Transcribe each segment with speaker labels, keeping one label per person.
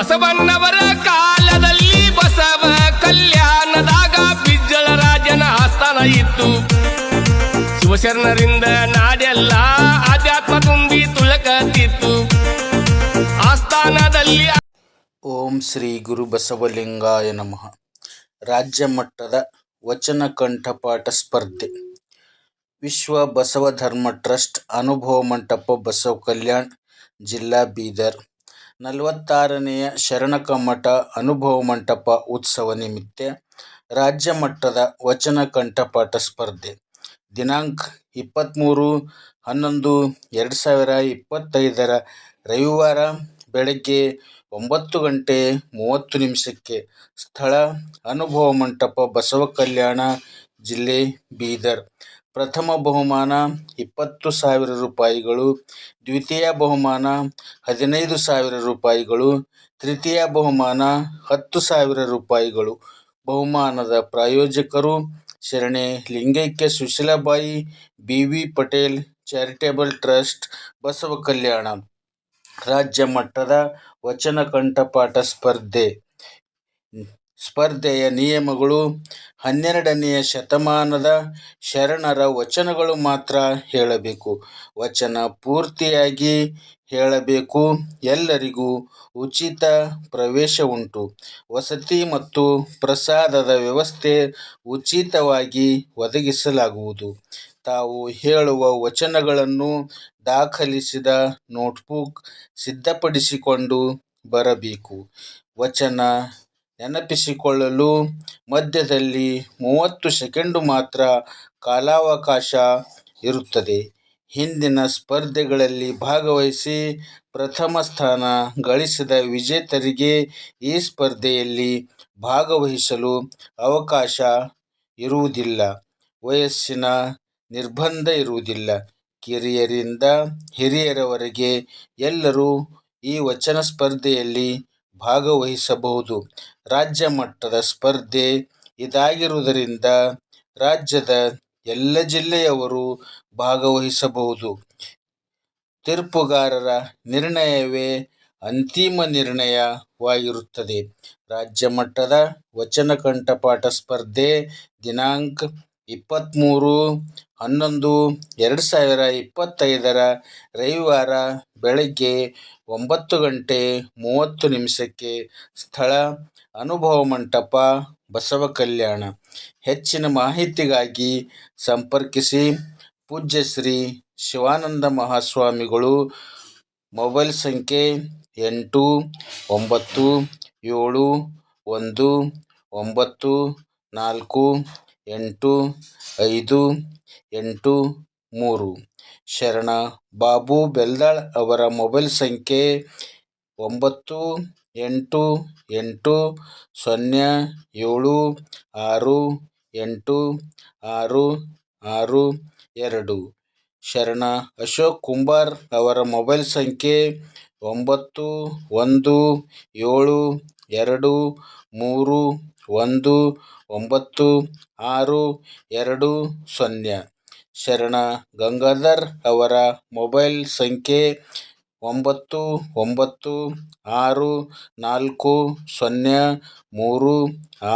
Speaker 1: ಬಸವಣ್ಣವರ ಕಾಲದಲ್ಲಿ ಬಸವ ಕಲ್ಯಾಣದಾಗ ಬಿಜ್ಜಳ ರಾಜನ ಆಸ್ಥಾನ ಇತ್ತು. ಶಿವಶರಣರಿಂದ ನಾಡೆಲ್ಲ ಆಧ್ಯಾತ್ಮ ತುಂಬಿ ತುಳಕತ್ತಿತ್ತು. ಆಸ್ಥಾನದಲ್ಲಿ
Speaker 2: ಓಂ ಶ್ರೀ ಗುರು ಬಸವಲಿಂಗಾಯ ನಮಃ. ರಾಜ್ಯ ಮಟ್ಟದ ವಚನ ಕಂಠಪಾಠ ಸ್ಪರ್ಧೆ. ವಿಶ್ವ ಬಸವ ಧರ್ಮ ಟ್ರಸ್ಟ್ ಅನುಭವ ಮಂಟಪ ಬಸವ ಕಲ್ಯಾಣ್, ಜಿಲ್ಲಾ ಬೀದರ್. ನಲವತ್ತಾರನೆಯ ಶರಣಕಮಠ ಅನುಭವ ಮಂಟಪ ಉತ್ಸವ ನಿಮಿತ್ತ ರಾಜ್ಯ ಮಟ್ಟದ ವಚನ ಕಂಠಪಾಠ ಸ್ಪರ್ಧೆ. ದಿನಾಂಕ ಇಪ್ಪತ್ತ್ಮೂರು ಹನ್ನೊಂದು ಎರಡು ಸಾವಿರ ಇಪ್ಪತ್ತೈದರ ರವಿವಾರ ಬೆಳಗ್ಗೆ ಒಂಬತ್ತು ಗಂಟೆ ಮೂವತ್ತು ನಿಮಿಷಕ್ಕೆ ಸ್ಥಳ ಅನುಭವ ಮಂಟಪ ಬಸವ ಕಲ್ಯಾಣ ಜಿಲ್ಲೆ ಬೀದರ್. ಪ್ರಥಮ ಬಹುಮಾನ ಇಪ್ಪತ್ತು ಸಾವಿರ ರೂಪಾಯಿಗಳು, ದ್ವಿತೀಯ ಬಹುಮಾನ ಹದಿನೈದು ಸಾವಿರ ರೂಪಾಯಿಗಳು, ತೃತೀಯ ಬಹುಮಾನ ಹತ್ತು ಸಾವಿರ ರೂಪಾಯಿಗಳು. ಬಹುಮಾನದ ಪ್ರಾಯೋಜಕರು ಶರಣೆ ಲಿಂಗೈಕ್ಯ Sushilabai B V Patel, charitable trust, Basava Kalyana. ರಾಜ್ಯ ಮಟ್ಟದ ವಚನ ಕಂಠಪಾಠ ಸ್ಪರ್ಧೆ. ಸ್ಪರ್ಧೆಯ ನಿಯಮಗಳು ಹನ್ನೆರಡನೆಯ ಶತಮಾನದ ಶರಣರ ವಚನಗಳು ಮಾತ್ರ ಹೇಳಬೇಕು. ವಚನ ಪೂರ್ತಿಯಾಗಿ ಹೇಳಬೇಕು. ಎಲ್ಲರಿಗೂ ಉಚಿತ ಪ್ರವೇಶ ಉಂಟು ವಸತಿ ಮತ್ತು ಪ್ರಸಾದದ ವ್ಯವಸ್ಥೆ ಉಚಿತವಾಗಿ ಒದಗಿಸಲಾಗುವುದು. ತಾವು ಹೇಳುವ ವಚನಗಳನ್ನು ದಾಖಲಿಸಿದ ನೋಟ್ಬುಕ್ ಸಿದ್ಧಪಡಿಸಿಕೊಂಡು ಬರಬೇಕು. ವಚನ ನೆನಪಿಸಿಕೊಳ್ಳಲು ಮಧ್ಯದಲ್ಲಿ ಮೂವತ್ತು ಸೆಕೆಂಡು ಮಾತ್ರ ಕಾಲಾವಕಾಶ ಇರುತ್ತದೆ. ಹಿಂದಿನ ಸ್ಪರ್ಧೆಗಳಲ್ಲಿ ಭಾಗವಹಿಸಿ ಪ್ರಥಮ ಸ್ಥಾನ ಗಳಿಸಿದ ವಿಜೇತರಿಗೆ ಈ ಸ್ಪರ್ಧೆಯಲ್ಲಿ ಭಾಗವಹಿಸಲು ಅವಕಾಶ ಇರುವುದಿಲ್ಲ. ವಯಸ್ಸಿನ ನಿರ್ಬಂಧ ಇರುವುದಿಲ್ಲ. ಕಿರಿಯರಿಂದ ಹಿರಿಯರವರೆಗೆ ಎಲ್ಲರೂ ಈ ವಚನ ಸ್ಪರ್ಧೆಯಲ್ಲಿ ಭಾಗವಹಿಸಬಹುದು. ರಾಜ್ಯ ಮಟ್ಟದ ಸ್ಪರ್ಧೆ ಇದಾಗಿರುವುದರಿಂದ ರಾಜ್ಯದ ಎಲ್ಲ ಜಿಲ್ಲೆಯವರು ಭಾಗವಹಿಸಬಹುದು. ತೀರ್ಪುಗಾರರ ನಿರ್ಣಯವೇ ಅಂತಿಮ ನಿರ್ಣಯವಾಗಿರುತ್ತದೆ. ರಾಜ್ಯ ಮಟ್ಟದ ವಚನ ಕಂಠಪಾಠ ಸ್ಪರ್ಧೆ ದಿನಾಂಕ ಇಪ್ಪತ್ತ್ಮೂರು ಹನ್ನೊಂದು, ಎರಡು ಸಾವಿರ ಇಪ್ಪತ್ತೈದರ ರವಿವಾರ ಬೆಳಗ್ಗೆ ಒಂಬತ್ತು ಗಂಟೆ ಮೂವತ್ತು ನಿಮಿಷಕ್ಕೆ ಸ್ಥಳ, ಅನುಭವ ಮಂಟಪ, ಬಸವ ಕಲ್ಯಾಣ. ಹೆಚ್ಚಿನ ಮಾಹಿತಿಗಾಗಿ ಸಂಪರ್ಕಿಸಿ. ಪೂಜ್ಯ ಶ್ರೀ ಶಿವಾನಂದ ಮಹಾಸ್ವಾಮಿಗಳು, ಮೊಬೈಲ್ ಸಂಖ್ಯೆ ಎಂಟು, ಒಂಬತ್ತು, ಏಳು, ಒಂದು, ಒಂಬತ್ತು, ನಾಲ್ಕು ಎಂಟು, ಐದು, ಎಂಟು, ಮೂರು. ಶರಣ ಬಾಬು ಬೆಲ್ದಾಳ್ ಅವರ ಮೊಬೈಲ್ ಸಂಖ್ಯೆ ಒಂಬತ್ತು, ಎಂಟು ಎಂಟು, ಸೊನ್ನೆ, ಏಳು, ಆರು, ಎಂಟು, ಆರು ಆರು, ಎರಡು. ಶರಣ ಅಶೋಕ್ ಕುಂಬಾರ್ ಅವರ ಮೊಬೈಲ್ ಸಂಖ್ಯೆ ಒಂಬತ್ತು, ಒಂದು, ಏಳು, ಎರಡು, ಮೂರು ಒಂದು, ಒಂಬತ್ತು, ಆರು, ಎರಡು, ಸೊನ್ನೆ. ಶರಣ ಗಂಗಾಧರ್ ಅವರ ಮೊಬೈಲ್ ಸಂಖ್ಯೆ ಒಂಬತ್ತು ಒಂಬತ್ತು, ಆರು, ನಾಲ್ಕು, ಸೊನ್ನೆ, ಮೂರು,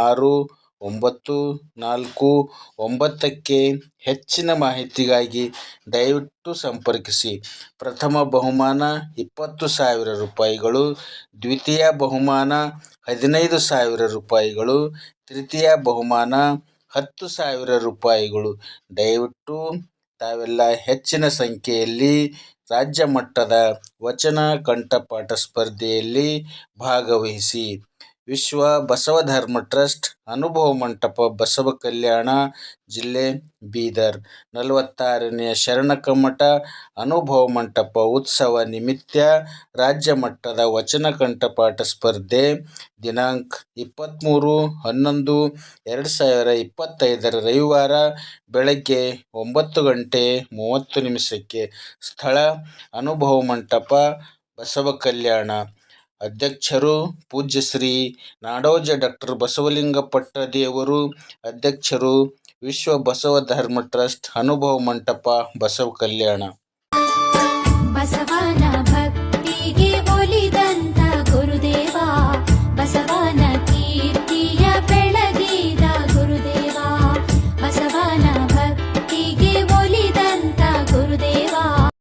Speaker 2: ಆರು ಒಂಬತ್ತು, ನಾಲ್ಕು, ಒಂಬತ್ತಕ್ಕೆ ಹೆಚ್ಚಿನ ಮಾಹಿತಿಗಾಗಿ ದಯವಿಟ್ಟು ಸಂಪರ್ಕಿಸಿ. ಪ್ರಥಮ ಬಹುಮಾನ ಇಪ್ಪತ್ತು ಸಾವಿರ ರೂಪಾಯಿಗಳು, ದ್ವಿತೀಯ ಬಹುಮಾನ ಹದಿನೈದು ಸಾವಿರ ರೂಪಾಯಿಗಳು, ತೃತೀಯ ಬಹುಮಾನ ಹತ್ತು ಸಾವಿರ ರೂಪಾಯಿಗಳು. ದಯವಿಟ್ಟು ತಾವೆಲ್ಲ ಹೆಚ್ಚಿನ ಸಂಖ್ಯೆಯಲ್ಲಿ ರಾಜ್ಯ ಮಟ್ಟದ ವಚನ, ಕಂಠಪಾಠ ಸ್ಪರ್ಧೆಯಲ್ಲಿ ಭಾಗವಹಿಸಿ. ವಿಶ್ವ ಬಸವ ಧರ್ಮ ಟ್ರಸ್ಟ್, ಅನುಭವ ಮಂಟಪ, ಬಸವ ಕಲ್ಯಾಣ ಜಿಲ್ಲೆ ಬೀದರ್. ನಲವತ್ತಾರನೆಯ ಶರಣಕಮಠ, ಅನುಭವ ಮಂಟಪ ಉತ್ಸವ ನಿಮಿತ್ತ ರಾಜ್ಯ ಮಟ್ಟದ ವಚನ ಕಂಠಪಾಠ ಸ್ಪರ್ಧೆ ದಿನಾಂಕ ಇಪ್ಪತ್ತ್ಮೂರು ಹನ್ನೊಂದು ಎರಡು ಸಾವಿರ ಇಪ್ಪತ್ತೈದರ ರವಿವಾರ ಬೆಳಗ್ಗೆ ಒಂಬತ್ತು ಗಂಟೆ ಮೂವತ್ತು ನಿಮಿಷಕ್ಕೆ. ಸ್ಥಳ, ಅನುಭವ ಮಂಟಪ, ಬಸವ ಕಲ್ಯಾಣ. ಅಧ್ಯಕ್ಷರು ಪೂಜ್ಯ ಶ್ರೀ ನಾಡೋಜ ಡಾಕ್ಟರ್ ಬಸವಲಿಂಗ ಪಟ್ಟದೇವರು ಅಧ್ಯಕ್ಷರು ವಿಶ್ವ ಬಸವ ಧರ್ಮ ಟ್ರಸ್ಟ್, ಅನುಭವ ಮಂಟಪ ಬಸವ ಕಲ್ಯಾಣ.